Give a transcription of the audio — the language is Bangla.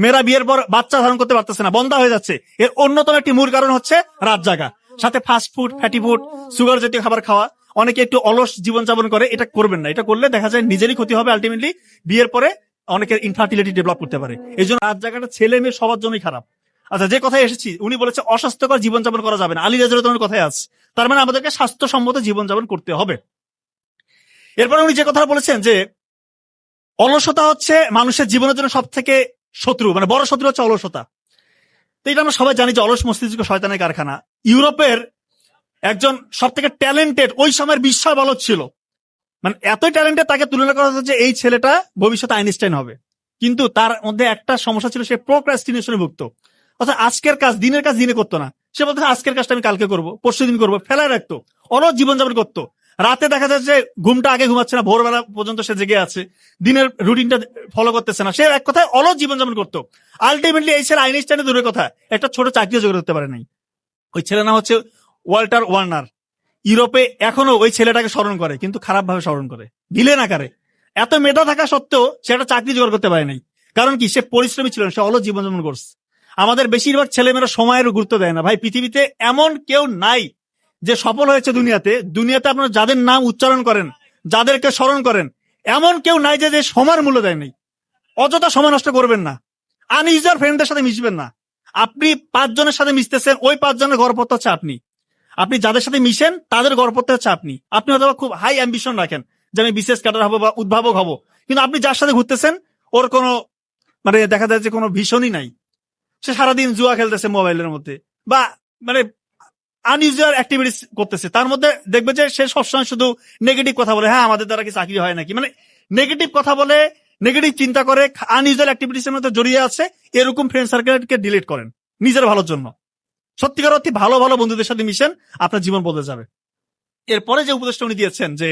মেয়েরা বিয়ের পর বাচ্চা ধারণ করতে পারতেছে না, বন্ধ হয়ে যাচ্ছে। এর অন্যতম একটি মূল কারণ হচ্ছে রাত জাগা। সাথে fast food fatty food sugar জাতীয় খাবার খাওয়া। অনেকে একটু অলস জীবনযাপন করে, এটা করবেন না। এটা করলে দেখা যায় নিজেরই ক্ষতি হবে আলটিমেটলি বিয়ের পরে অনেকের ইনফার্টিলিটি ডেভেলপ করতে পারে। এই জন্য রাত জায়গাটা ছেলে মেয়ে সবার জন্যই খারাপ। আচ্ছা যে কথায় এসেছি, উনি বলেছে অস্বাস্থ্যকর জীবনযাপন করা যাবে না। আলী রাজুর কথায় আছে। তার মানে আমাদেরকে স্বাস্থ্যসম্মত জীবনযাপন করতে হবে। এরপরে উনি যে কথা বলেছেন যে, অলসতা হচ্ছে মানুষের জীবনের জন্য সব থেকে শত্রু মানে বড় শত্রু হচ্ছে অলসতা তো এটা আমরা সবাই জানি যে অলস মস্তিষ্ক শয়তানের কারখানা। ইউরোপের একজন সব থেকে ট্যালেন্টেড ওই সময়ের বিস্ময় বালক ছিল। মানে এতই ট্যালেন্টেড তাকে তুলনা করা হচ্ছে যে এই ছেলেটা ভবিষ্যতে আইনস্টাইন হবে। কিন্তু তার মধ্যে একটা সমস্যা ছিল, সে প্রোক্রাস্টিনেশনে ভুগত। অর্থাৎ আজকের কাজ দিনের কাজ দিনে করতো না। সে বলতো, আজকের কাজটা আমি কালকে করব পরশু দিন করব। ফেলায় রাখতো অলস জীবনযাপন করতো। রাতে দেখা যাচ্ছে ঘুমটা আগে ঘুমাচ্ছে না ভোরবেলা পর্যন্ত সে জেগে আছে দিনের রুটিনটা ফলো করতেছে না। সে এক কথায় অলস জীবনযাপন করতো। আলটিমেটলি এই ছেলে আইনস্টাইনের দূরের কথা একটা ছোট চাকরিও জোগাড় করতে পারে নাই ওই ছেলে নাম হচ্ছে ওয়াল্টার ওয়ার্নার। ইউরোপে এখনও ওই ছেলেটাকে স্মরণ করে কিন্তু খারাপ ভাবে স্মরণ করে। ভিলেন আকারে। এত মেধা থাকা সত্ত্বেও সে একটা চাকরি জোগাড় করতে পারে নাই কারণ কি? সে পরিশ্রমী ছিল না, সে অলস জীবনযাপন করছে। আমাদের বেশিরভাগ ছেলেমেয়েরা সময়ের গুরুত্ব দেয় না। ভাই পৃথিবীতে এমন কেউ নাই যে সফল হয়েছে দুনিয়াতে দুনিয়াতে আপনারা যাদের নাম উচ্চারণ করেন, যাদেরকে স্মরণ করেন, এমন কেউ নাই যে সময়ের মূল্য দেয় নাই অযথা সময় নষ্ট করবেন না। আনইউজার ফ্রেন্ডদের সাথে মিশবেন না। আপনি পাঁচজনের সাথে মিশতেছেন, ওই পাঁচজনের গড়পত্র হচ্ছে আপনি। আপনি যাদের সাথে মিশেন, তাদের গড়পত্র হচ্ছে আপনি। আপনি হয়তো খুব হাই অ্যাম্বিশন রাখেন যে আমি বিশেষ ক্যাডার হব বা উদ্ভাবক হব। কিন্তু আপনি যার সাথে ঘুরতেছেন, ওর কোনো মানে দেখা যায় যে কোনো ভীষণই নাই। সে সারাদিন জুয়া খেলতেছে মোবাইলের মধ্যে। বা মানে আনইউজুয়াল অ্যাক্টিভিটিস করতেছে। তার মধ্যে দেখবে যে সে সবসময় শুধু নেগেটিভ কথা বলে হ্যাঁ আমাদের দ্বারা কি চাকরি হয় নাকি? মানে নেগেটিভ কথা বলে নেগেটিভ চিন্তা করে আনইউজুয়াল অ্যাক্টিভিটিসের মধ্যে জড়িয়ে আছে, এরকম ফ্রেন্ড সার্কেলকে ডিলিট করেন, নিজের ভালোর জন্য। সত্যিকার অর্থে ভালো ভালো বন্ধুদের সাথে মিশেন, আপনার জীবন বদলে যাবে। এরপরে যে উপদেশটা উনি দিয়েছেন যে